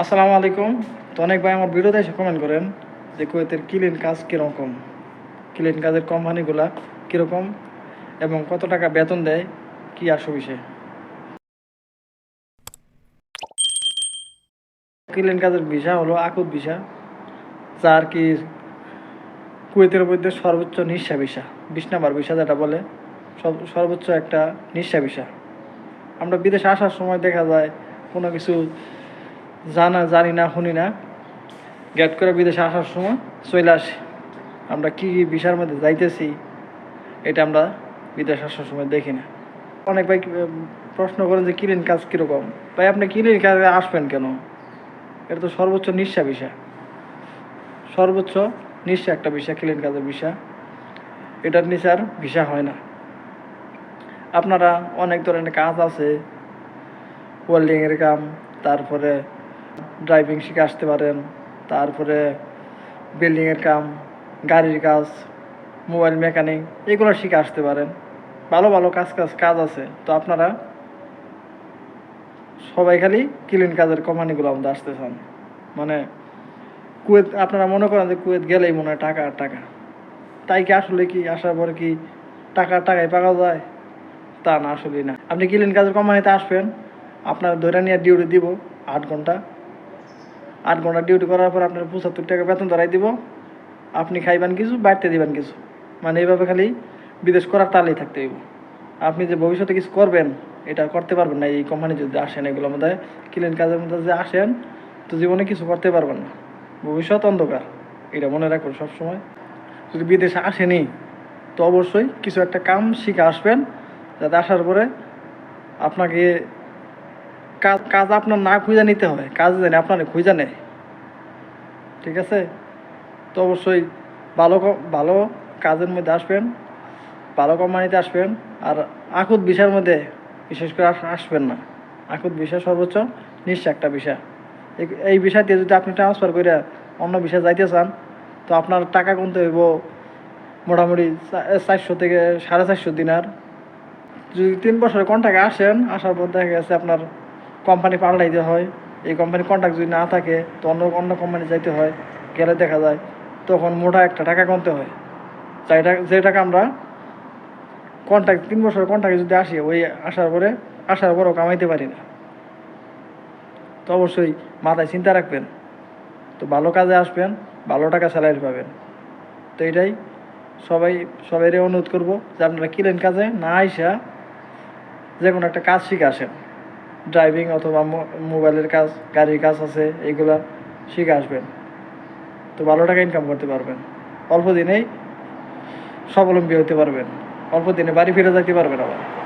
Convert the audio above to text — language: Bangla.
আসসালামু আলাইকুম। তো অনেক ভাই আমার ভিডিওতে এসে কমেন্ট করেন যে কুয়েতের ক্লিন কাজ কীরকম? ক্লিন কাজের কোম্পানিগুলা কীরকম? এবং কত টাকা বেতন দেয়? কি আসো বিষয় ক্লিন কাজের ভিসা হলো আকুত ভিসা যা আর কি কুয়েতের মধ্যে সর্বোচ্চ নিঃসা ভিসা বিশ নাম্বার ভিসা যেটা বলে সর্বোচ্চ একটা নিঃসা ভিসা আমরা বিদেশে আসার সময় দেখা যায় কোনো কিছু জানা, জানি না, শুনি না। গেট করে বিদেশে আসার সময় চলে আসি। আমরা কী কী বিষয়ের মধ্যে যাইতেছি, এটা আমরা বিদেশে আসার সময় দেখি না। অনেক ভাই প্রশ্ন করেন যে কিলিন কাজ কীরকম? ভাই, আপনি কিলিন কাজে আসবেন কেন? এটা তো সর্বোচ্চ নিঃসা বিষয় সর্বোচ্চ নিঃসা একটা বিষয় ক্লিন কাজের বিষয় এটার নিচে আর ভিসা হয় না। আপনারা অনেক ধরনের কাজ আছে ওয়েল্ডিংয়ের কাম, তারপরে ড্রাইভিং শিখে আসতে পারেন। তারপরে বিল্ডিংয়ের কাম, গাড়ির কাজ মোবাইল মেকানিক এগুলো শিখে আসতে পারেন। ভালো ভালো কাজ কাজ কাজ আছে। তো আপনারা সবাই খালি ক্লিন কাজের কোম্পানিগুলো আমাদের আসতে চান। মানে কুয়েত, আপনারা মনে করেন যে কুয়েত গেলেই মনে হয় টাকা আর টাকা। তাই কি আসলে কি আসার পরে কি টাকা টাকায় পাওয়া যায়? তা না আসলে না। আপনি ক্লিন কাজের কোম্পানিতে আসবেন, আপনার ধরে নিয়ে ডিউটি দিব আট ঘণ্টা। আট ঘণ্টা ডিউটি করার পর আপনার পঁচাত্তর টাকা বেতন ধরাই দিব। আপনি খাইবেন কিছু, বাড়তে দিবেন কিছু। মানে এইভাবে খালি বিদেশ করার তালেই থাকতে হইব। আপনি যে ভবিষ্যতে কিছু করবেন, এটা করতে পারবেন না। এই কোম্পানি যদি আসেন এগুলোর মধ্যে ক্লিন কাজের মধ্যে যে আসেন, তো জীবনে কিছু করতে পারবেন না। ভবিষ্যৎ অন্ধকার, এটা মনে রাখুন সবসময়। যদি বিদেশে আসেনি, তো অবশ্যই কিছু একটা কাম শিখে আসবেন, যাতে আসার পরে আপনাকে কাজ কাজ আপনার না খুঁজে নিতে হবে। কাজ জানে, আপনার খুঁজে নেয়। ঠিক আছে? তো অবশ্যই ভালো ভালো কাজের মধ্যে আসবেন, ভালো কোম্পানিতে আসবেন, আর আকুত বিষয়ের মধ্যে বিশেষ করে আস- আসবেন না। আকুত বিষয় সর্বোচ্চ, নিশ্চয় একটা বিষয়। এই- এই বিষয় দিয়ে যদি আপনি ট্রান্সফার করে অন্য বিষয়ে যাইতে চান, তো আপনার টাকা গুনতে হইব মোটামুটি চারশো থেকে সাড়ে চারশো দিনার। যদি তিন বছরের কন্ট্যাক্টে আসেন, আসার পর দেখা গেছে আপনার কোম্পানি পাল্টাইতে হয়, এই কোম্পানি কন্ট্যাক্ট যদি না থাকে, তো অন্য অন্য কোম্পানি যাইতে হয়, গেলে দেখা যায় তখন মোটা একটা টাকা কমতে হয়। যাই যে টাকা আমরা কন্ট্যাক্ট তিন বছর কন্ট্যাক্টে যদি আসি, ওই আসার পরে, আসার পরেও কামাইতে পারি না। তো অবশ্যই মাথায় চিন্তা রাখবেন, তো ভালো কাজে আসবেন, ভালো টাকা স্যালারি পাবেন। তো এটাই সবাই, সবাইরে অনুরোধ করব যে আপনারা কিলেন কাজে না আইসা যে কোনো একটা কাজ শিখে আসেন। ড্রাইভিং অথবা মোবাইলের কাজ, গাড়ির কাজ আছে, এগুলো শিখে আসবেন। তো ভালো টাকা ইনকাম করতে পারবেন। অল্প দিনেই স্বাবলম্বী হতে পারবেন। অল্প দিনে বাড়ি ফিরে যেতে পারবেন আবার।